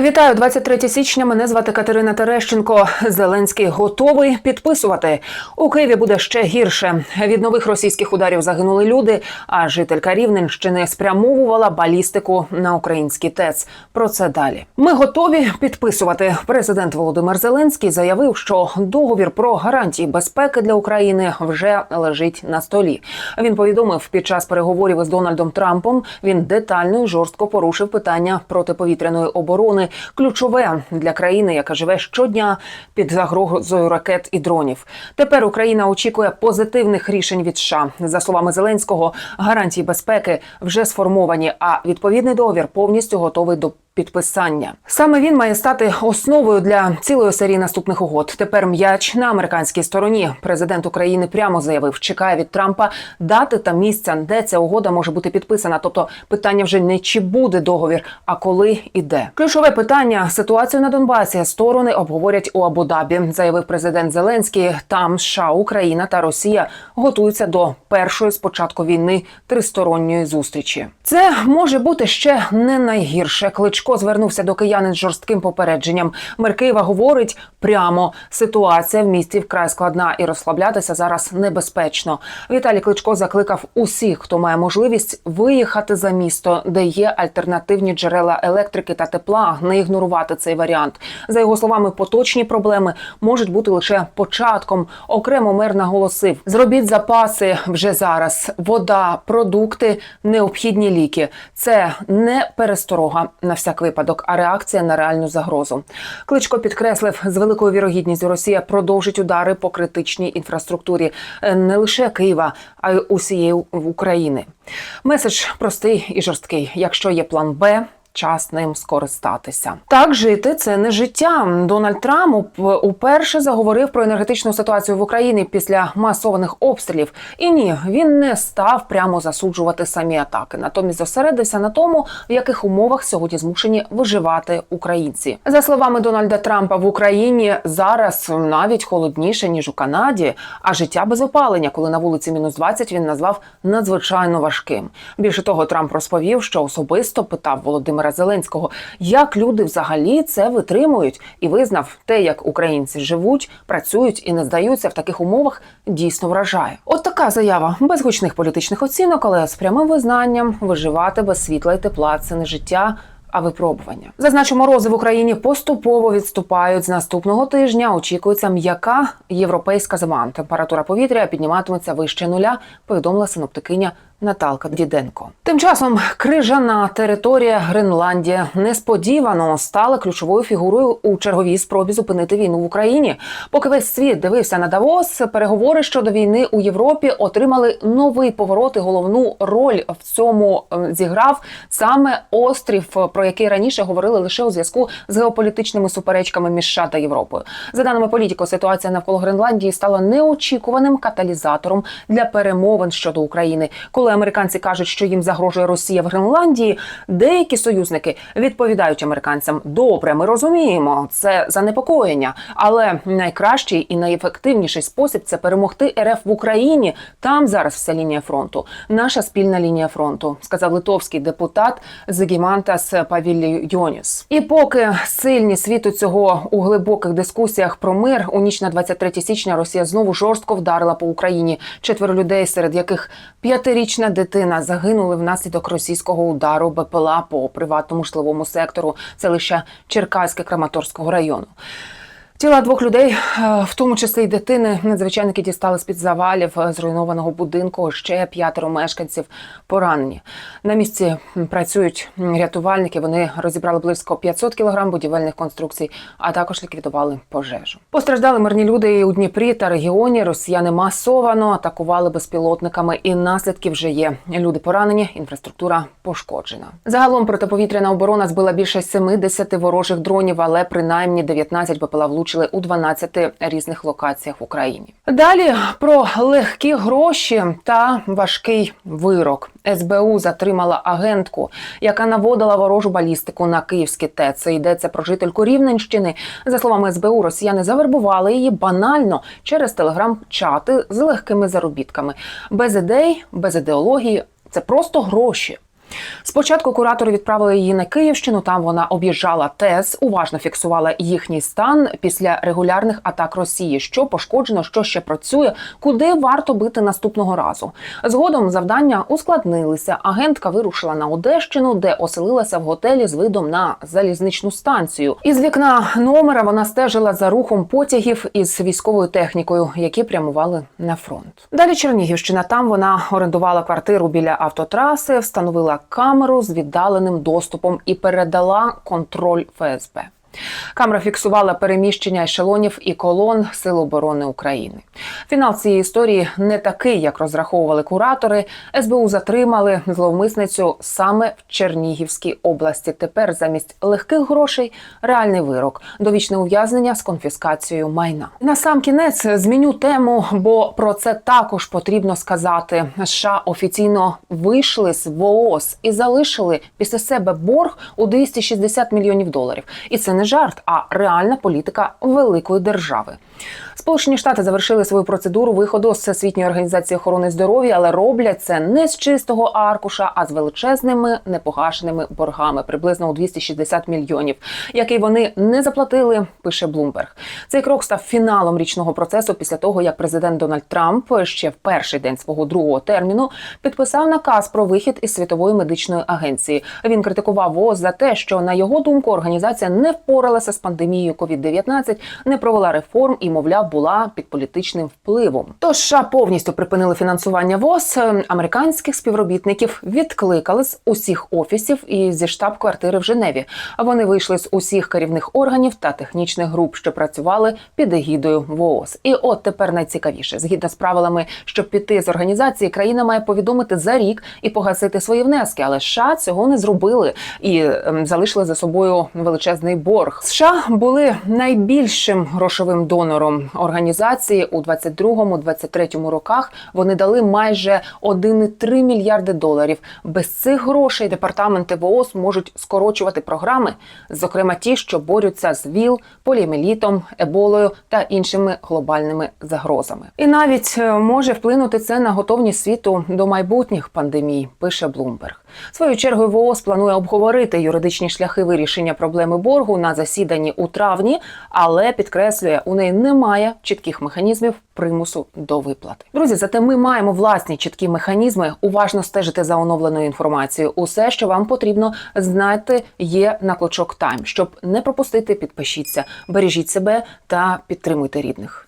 Вітаю 23 січня. Мене звати Катерина Терещенко. Зеленський готовий підписувати. У Києві буде ще гірше. Від нових російських ударів загинули люди. А жителька Рівненщини спрямовувала балістику на український ТЕЦ. Про це далі. Ми готові підписувати. Президент Володимир Зеленський заявив, що договір про гарантії безпеки для України вже лежить на столі. Він повідомив під час переговорів із Дональдом Трампом. Він детально і жорстко порушив питання протиповітряної оборони ключове для країни, яка живе щодня під загрозою ракет і дронів. Тепер Україна очікує позитивних рішень від США. За словами Зеленського, гарантії безпеки вже сформовані, а відповідний договір повністю готовий до. Підписання саме він має стати основою для цілої серії наступних угод. Тепер м'яч на американській стороні. Президент України прямо заявив, чекає від Трампа дати та місця, де ця угода може бути підписана. Тобто питання вже не чи буде договір, а коли і де. Ключове питання ситуацію на Донбасі сторони обговорять у Абу-Дабі, заявив президент Зеленський. Там США, Україна та Росія готуються до першої з початку війни тристоронньої зустрічі. Це може бути ще не найгірше. Кличко звернувся до киянин з жорстким попередженням. Мер Києва говорить прямо: ситуація в місті вкрай складна і розслаблятися зараз небезпечно. Віталій Кличко закликав усіх, хто має можливість виїхати за місто, де є альтернативні джерела електрики та тепла, не ігнорувати цей варіант. За його словами, поточні проблеми можуть бути лише початком. Окремо мер наголосив: зробіть запаси вже зараз. Вода, продукти, необхідні ліки. Це не пересторога на всяк випадок, а реакція на реальну загрозу. Кличко підкреслив, з великою вірогідністю Росія продовжить удари по критичній інфраструктурі е, не лише Києва, а й усієї України. Меседж простий і жорсткий. Якщо є план Б. Час ним скористатися. Так жити це не життя. Дональд Трамп уперше заговорив про енергетичну ситуацію в Україні після масованих обстрілів. І ні, він не став прямо засуджувати самі атаки. Натомість зосередився на тому, в яких умовах сьогодні змушені виживати українці. За словами Дональда Трампа, в Україні зараз навіть холодніше ніж у Канаді. А життя без опалення, коли на вулиці мінус 20, він назвав надзвичайно важким. Більше того, Трамп розповів, що особисто питав Володимира Зеленського, як люди взагалі це витримують, і визнав те, як українці живуть, працюють і не здаються в таких умовах, дійсно вражає. От така заява без гучних політичних оцінок, але з прямим визнанням виживати без світла і тепла це не життя. А випробування зазначу, морози в Україні поступово відступають з наступного тижня. Очікується м'яка європейська зима. Температура повітря підніматиметься вище нуля. Повідомила синоптикиня Наталка Діденко. Тим часом крижана територія Гренландія несподівано стала ключовою фігурою у черговій спробі зупинити війну в Україні. Поки весь світ дивився на Давос, переговори щодо війни у Європі отримали новий поворот і головну роль в цьому е, зіграв саме острів, про який раніше говорили лише у зв'язку з геополітичними суперечками між США та Європою. За даними політико, ситуація навколо Гренландії стала неочікуваним каталізатором для перемовин щодо України. Коли американці кажуть, що їм загрожує Росія в Гренландії, деякі союзники відповідають американцям: добре, ми розуміємо, це занепокоєння, але найкращий і найефективніший спосіб це перемогти РФ в Україні. Там зараз вся лінія фронту, наша спільна лінія фронту, сказав литовський депутат Зегімантас Павільйоніс. І поки сильні світу цього у глибоких дискусіях про мир у ніч на 23 січня Росія знову жорстко вдарила по Україні. Четверо людей, серед яких п'ятирічна дитина, загинули внаслідок російського удару БПЛА по приватному житловому сектору. Це лише Черкаське Краматорського району. Тіла двох людей, е, в тому числі й дитини, надзвичайники дістали з під завалів е, зруйнованого будинку. Ще п'ятеро мешканців поранені. На місці працюють рятувальники. Вони розібрали близько 500 кілограм будівельних конструкцій, а також ліквідували пожежу. Постраждали мирні люди і у Дніпрі та регіоні. Росіяни масовано атакували безпілотниками, і наслідки вже є. Люди поранені, інфраструктура пошкоджена. Загалом протиповітряна оборона збила більше 70 ворожих дронів, але принаймні 19 БПЛА влучили у 12 різних локаціях в Україні. Далі про легкі гроші та важкий вирок. СБУ затримала агентку, яка наводила ворожу балістику на київські ТЕЦ. Йдеться про жительку Рівненщини. За словами СБУ, росіяни завербували її банально через телеграм-чати з легкими заробітками, без ідей, без ідеології. Це просто гроші. Спочатку куратори відправили її на Київщину. Там вона об'їжджала ТЕС, уважно фіксувала їхній стан після регулярних атак Росії, що пошкоджено, що ще працює, куди варто бити наступного разу. Згодом завдання ускладнилися. Агентка вирушила на Одещину, де оселилася в готелі з видом на залізничну станцію. Із вікна номера вона стежила за рухом потягів із військовою технікою, які прямували на фронт. Далі Чернігівщина. Там вона орендувала квартиру біля автотраси, встановила камеру з віддаленим доступом і передала контроль ФСБ. Камера фіксувала переміщення ешелонів і колон Сил оборони України. Фінал цієї історії не такий, як розраховували куратори. СБУ затримали зловмисницю саме в Чернігівській області. Тепер замість легких грошей реальний вирок довічне ув'язнення з конфіскацією майна. На сам кінець зміню тему, бо про це також потрібно сказати. США офіційно вийшли з ВООЗ і залишили після себе борг у 260 мільйонів доларів. І це не жарт, а реальна політика великої держави. Сполучені Штати завершили свою процедуру виходу з Всесвітньої організації охорони здоров'я, але роблять це не з чистого аркуша, а з величезними непогашеними боргами, приблизно у 260 мільйонів, який вони не заплатили. Пише Блумберг. Цей крок став фіналом річного процесу після того, як президент Дональд Трамп ще в перший день свого другого терміну підписав наказ про вихід із світової медичної агенції. Він критикував ВОЗ за те, що на його думку організація не впоралася з пандемією COVID-19, не провела реформ і, мовляв, була під політичним впливом. Тож США повністю припинили фінансування ВОЗ. Е, Американських співробітників відкликали з усіх офісів і зі штаб-квартири в Женеві. Вони вийшли з усіх керівних органів та технічних груп, що працювали під егідою ВООЗ. І от тепер найцікавіше, згідно з правилами, щоб піти з організації, країна має повідомити за рік і погасити свої внески. Але США цього не зробили і ем, залишили за собою величезний борг. США були найбільшим грошовим донором організації у 22-23 роках. Вони дали майже 1,3 мільярди доларів. Без цих грошей департаменти ВООЗ можуть скорочувати програми, зокрема ті, що борються з ВІЛ, поліомелітом, еболою та іншими глобальними загрозами. І навіть е, може вплинути це на готовність світу до майбутніх пандемій, пише Блумберг. Свою чергою ВООЗ планує обговорити юридичні шляхи вирішення проблеми боргу на засіданні у травні, але підкреслює, у неї немає чітких механізмів примусу до виплати. Друзі, зате ми маємо власні чіткі механізми. Уважно стежити за оновленою інформацією. Усе, що вам потрібно знати, є на клочок Тайм. Щоб не пропустити, підпишіться, бережіть себе та підтримуйте рідних.